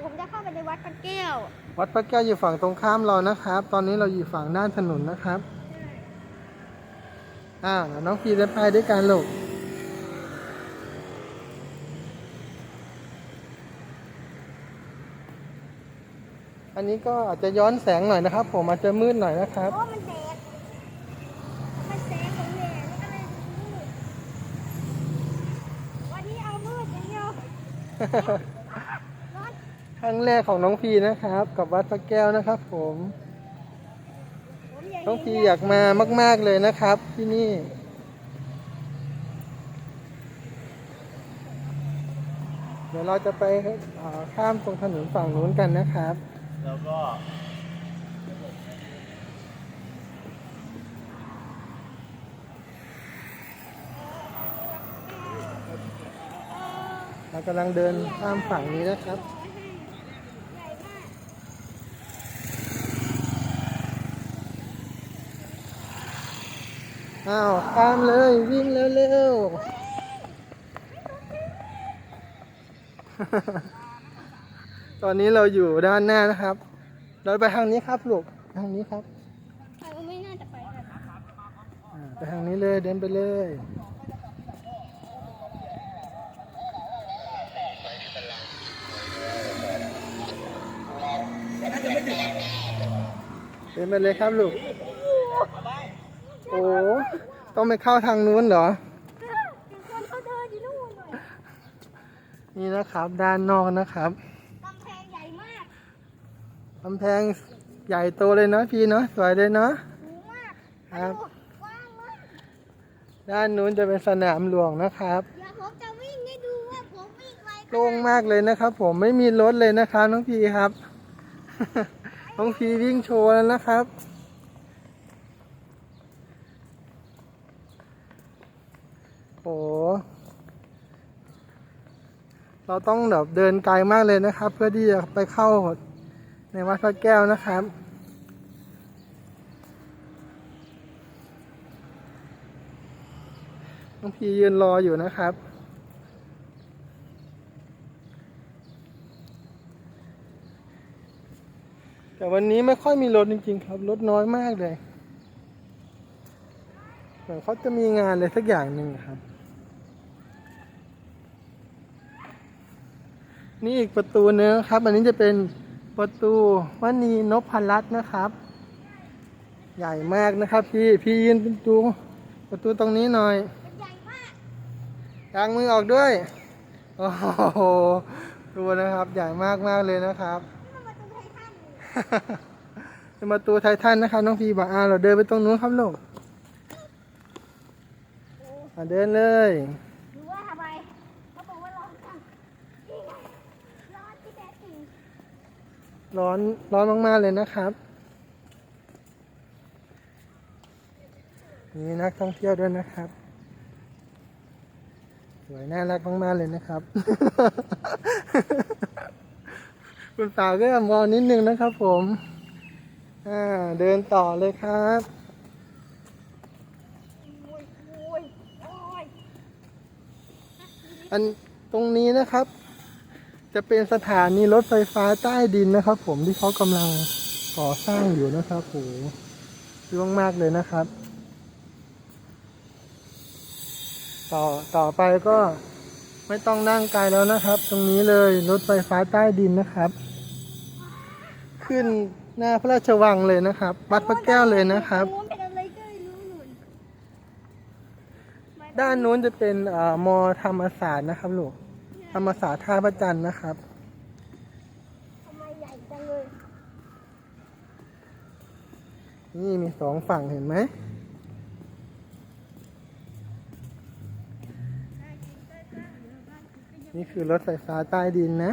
ผมจะเข้าไปในวัดพระแก้ว วัดพระแก้วอยู่ฝั่งตรงข้ามเรานะครับ ตอนนี้เราอยู่ฝั่งด้านถนนนะครับอ่าเดี๋ยวน้องพีจะไปด้วยกันลูกอันนี้ก็อาจจะย้อนแสงหน่อยนะครับ ผมอาจจะมืดหน่อยนะครับโอ้มันแดดมันแสงของแดดมันก็เลยมืดวันนี้เอามืดอย่างเดียวร้อน ครั้งแรกของน้องพีนะครับ กับวัดพระแก้วนะครับ ผมผมอย่างน้องพีอยากมามาก ๆเลยนะครับ ที่นี่เดี๋ยวเราจะไปเอ่อข้ามตรงถนนฝั่งนู้นกันนะครับ แล้วก็เรากำลังเดินข้ามฝั่งนี้นะครับ ใหญ่มาก อ้าวข้ามเลยวิ่งเร็วๆ ตอนนี้เราอยู่ด้านหน้านะครับ เราไปทางนี้ครับลูกทางนี้ครับไม่น่าจะไปไปทางนี้เลยเดินไปเลยเดินไปเลยครับลูก โอ้ ต้องไปเข้าทางนู้นเหรอ คนเขาเดินอยู่นู่นเลยนี่นะครับ ด้านนอกนะครับกำแพงใหญ่มากกำแพงใหญ่โตเลยเนาะพี่เนาะ สวยเลยเนาะ สูงมากครับดูกว้างมากด้านนู้นจะเป็นสนามหลวงนะครับ เดี๋ยวผมจะวิ่งให้ดูว่าผมวิ่งไวขนาดโล่งมากเลยนะครับ ผมไม่มีรถเลยนะครับน้องพีครับ น้องพีวิ่งโชว์แล้วนะครับ โอ้ เราต้องแบบเดินไกลมากเลยนะครับ เพื่อที่จะไปเข้าในวัดพระแก้วนะครับน้องพียืนรออยู่นะครับ แต่วันนี้ไม่ค่อยมีรถจริงๆครับ รถน้อยมากเลย เหมือนเขาจะมีงานอะไรสักอย่างหนึ่งครับ นี่อีกประตูนึงครับ อันนี้จะเป็นประตูวันีนพรัตน์นะครับ ใหญ่มากนะครับพี่ พี่ยืนประตูประตูตรงนี้หน่อยใหญ่มากยางมือออกด้วย โอ้โห ดูนะครับ ใหญ่มากมากเลยนะครับนี่มันประตูไททันเป็นประตูไททันนะครับ น้องพีบอกอ่าเราเดินไปตรงนู้นครับลูกเดินเลย หรือว่าทำไมเขาบอกว่าร้อนจังนี่ไงร้อนที่แท้จริง ร้อนร้อนมาก ๆ เลยนะครับ มีนักท่องเที่ยวด้วยนะครับสวยน่ารักมากๆเลยนะครับ คุณสาวก็มองนิดนึงนะครับผมอ่าเดินต่อเลยครับอันตรงนี้นะครับ จะเป็นสถานีรถไฟฟ้าใต้ดินนะครับ ผมที่เขากำลังก่อสร้างอยู่นะครับโหร่วงมากเลยนะครับ ต่อต่อไปก็ไม่ต้องนั่งไกลแล้วนะครับ ตรงนี้เลยรถไฟฟ้าใต้ดินนะครับ ขึ้นหน้าพระราชวังเลยนะครับ วัดพระแก้วเลยนะครับ ด้านนู้นจะเป็นอ่อมอธรรมศาสตร์นะครับลูก ธรรมศาสตร์ท่าพระจันทร์นะครับทำไมใหญ่จังเลย นี่มีสองฝั่งเห็นไหมนี่คือรถไฟฟ้าใต้ดินนะ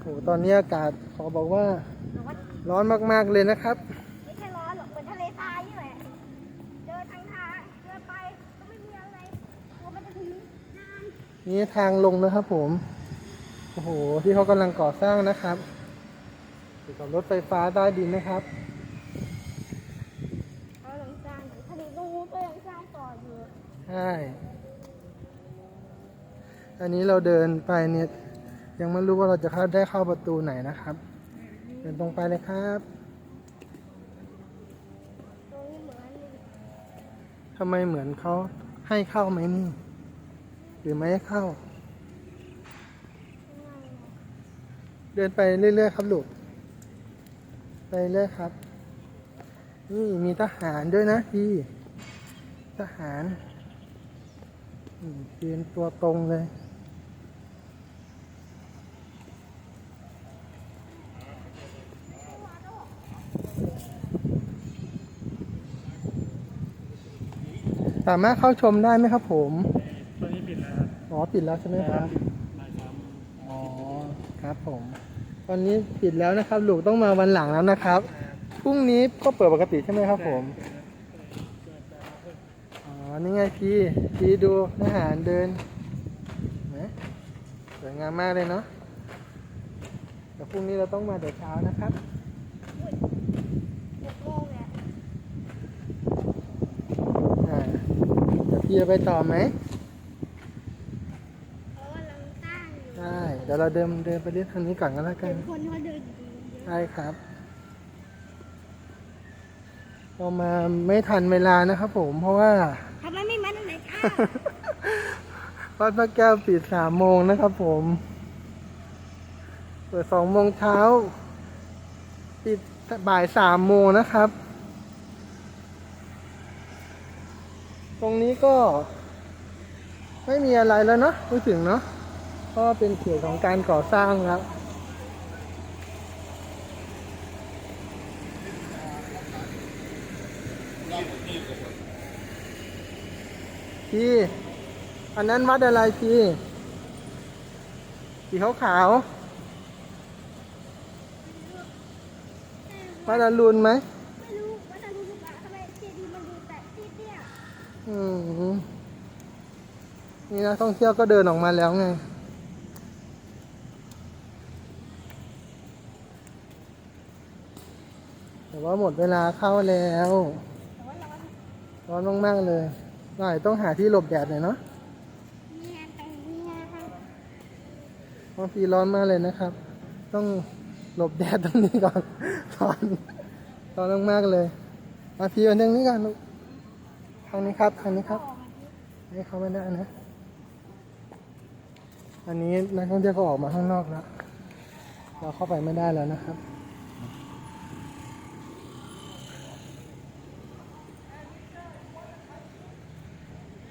โห ตอนนี้อากาศขอบอกว่าร้อนมาก ๆ เลยนะครับ นี่ทางลงนะครับผม โอ้โห ที่เขากำลังก่อสร้างนะครับเกี่ยวกับรถไฟฟ้าใต้ดินนะครับเขากำลังสร้างอยู่ทะเลตรงนู้นก็ยังสร้างต่ออยู่ใช่ อันนี้เราเดินไปเนี่ย ยังไม่รู้ว่าเราจะเข้าได้เข้าประตูไหนนะครับ เดินตรงไปเลยครับตรงนี้เหมือนเลยทำไมเหมือนเขาให้เข้าไหมนี่ หรือไม่ให้เข้า เดินไปเรื่อยๆครับลูก ไปเรื่อยครับ นี่มีทหารด้วยนะพี่ ทหารอืมยืนตัวตรงเลยสามารถเข้าชมได้ไหมครับผม ปิดแล้วใช่ไหมครับบ่ายสามอ๋อครับผม ตอนนี้ปิดแล้วนะครับ ลูกต้องมาวันหลังแล้วนะครับพรุ่งนี้ก็เปิดปกติใช่ไหมครับผมอ๋อนี่ไงพี่พี่ดูทหารเดินเห็นไหมสวยงามมากเลยเนาะแต่พรุ่งนี้เราต้องมาแต่เช้านะครับหกโมงเนี่ยอ่าเดี๋ยวพี่จะไปต่อไหม เขากำลังสร้างอยู่ ได้เดี๋ยวเราเดินเดินไปเรื่อยทางนี้ก่อนก็แล้วกัเห็นนคนเขาเดินอยู่เยอะใช่ครับ เรามาไม่ทันเวลานะครับผมเพราะว่า ทำไมไม่มาตั้งแต่เช้าวัดพระแก้วปิดสามโมงนะครับผม เปิดสองโมงเช้า ปิดบ่ายสามโมงนะครับ ตรงนี้ก็ ไม่มีอะไรแล้วเนาะรู้สึกเนาะ เพราะว่าเป็นเขตของการก่อสร้างแล้วพี่อันนั้นวัดอะไรพี่สีขาวขาวๆวัดอรุณไหมไม่รู้ว่าจะรู้หรือเปล่าทำไมเจดีย์มันดูแต่เตี้ยอืมนี่นักท่องเที่ยวก็เดินออกมาแล้วไง แต่ ว่าหมดเวลาเข้าแล้วๆแต่ว่าร้อนร้อนมากๆเลยหน่อยต้องหาที่หลบแดดหน่อยเนาะเนี่ยตรงนี้นะคะบางทีร้อนมากเลยนะครับ ต้องหลบแดดตรงนี้ก่อนร้อนร้อนมากๆเลยมาพี่มาทางนี้ก่อนลูกทางนี้ครับทางนี้ครับให้เขาไม่ได้นะ อันนี้นักท่องเที่ยวก็ออกมาข้างนอกแล้ว เราเข้าไปไม่ได้แล้วนะครับ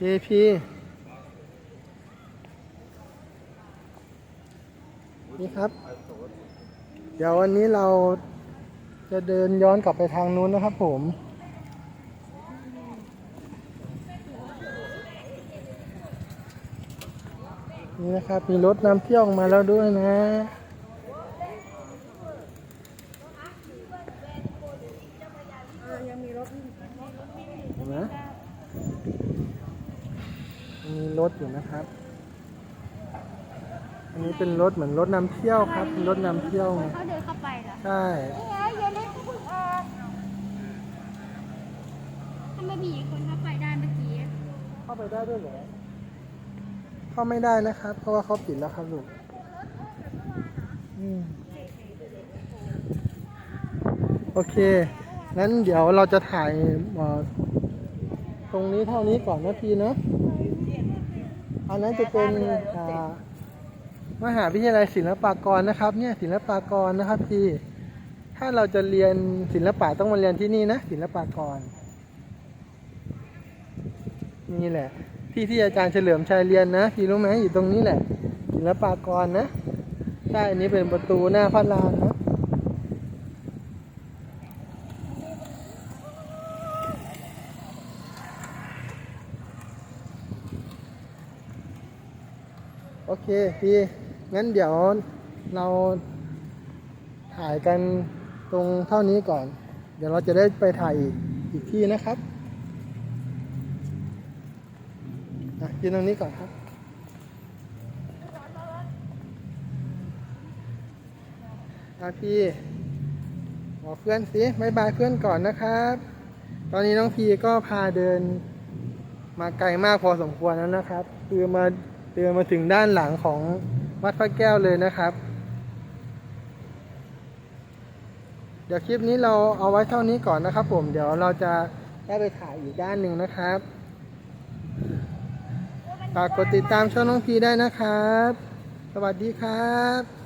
พี่พี่นี่ครับ เดี๋ยววันนี้เราจะเดินย้อนกลับไปทางนู้นนะครับผมนี่นะครับ มีรถนำเที่ยวมาแล้วด้วยนะเห็นไหม มีรถอยู่นะครับ อันนี้เป็นรถเหมือนรถนำเที่ยวครับเป็นรถนำเที่ยวไงเขาเดินเข้าไปเหรอใช่นี่ไงเยนเล็กเพิ่งออกทำไมมีอีกคนเข้าไปได้เมื่อกี้เข้าไปได้ด้วยเหรอเข้าไม่ได้นะครับ เพราะว่าเขาปิดแล้วครับลูกอืมโอเคงั้นเดี๋ยวเราจะถ่ายเอ่อตรงนี้เท่านี้ก่อนนะพี่เนาะ อันนั้นจะเป็นมหาวิทยาลัยศิลปากรนะครับ เนี่ยศิลปากรนะครับพี่ถ้าเราจะเรียนศิลปะต้องมาเรียนที่นี่นะศิลปากร นี่แหละ ที่ที่อาจารย์เฉลิมชัยเรียนนะพี่รู้ไหมอยู่ตรงนี้แหละ ศิลปากรนะใช่อันนี้เป็นประตูหน้าพระลานนะ โอเคพี่งั้นเดี๋ยวเราถ่ายกันตรงเท่านี้ก่อน เดี๋ยวเราจะได้ไปถ่ายอีกอีกที่นะครับอะยืนตรงนี้ก่อนครับอะพี่บอกเพื่อนสิบายบายเพื่อนก่อนนะครับ ตอนนี้น้องพีก็พาเดินมาไกลมากพอสมควรแล้วนะครับ คือมา เดินมาถึงด้านหลังของวัดพระแก้วเลยนะครับ เดี๋ยวคลิปนี้เราเอาไว้เท่านี้ก่อนนะครับ ผม เดี๋ยวเราจะได้ไปถ่ายอีกด้านหนึ่งนะครับฝากกดติดตามช่องน้องพีได้นะครับ สวัสดีครับ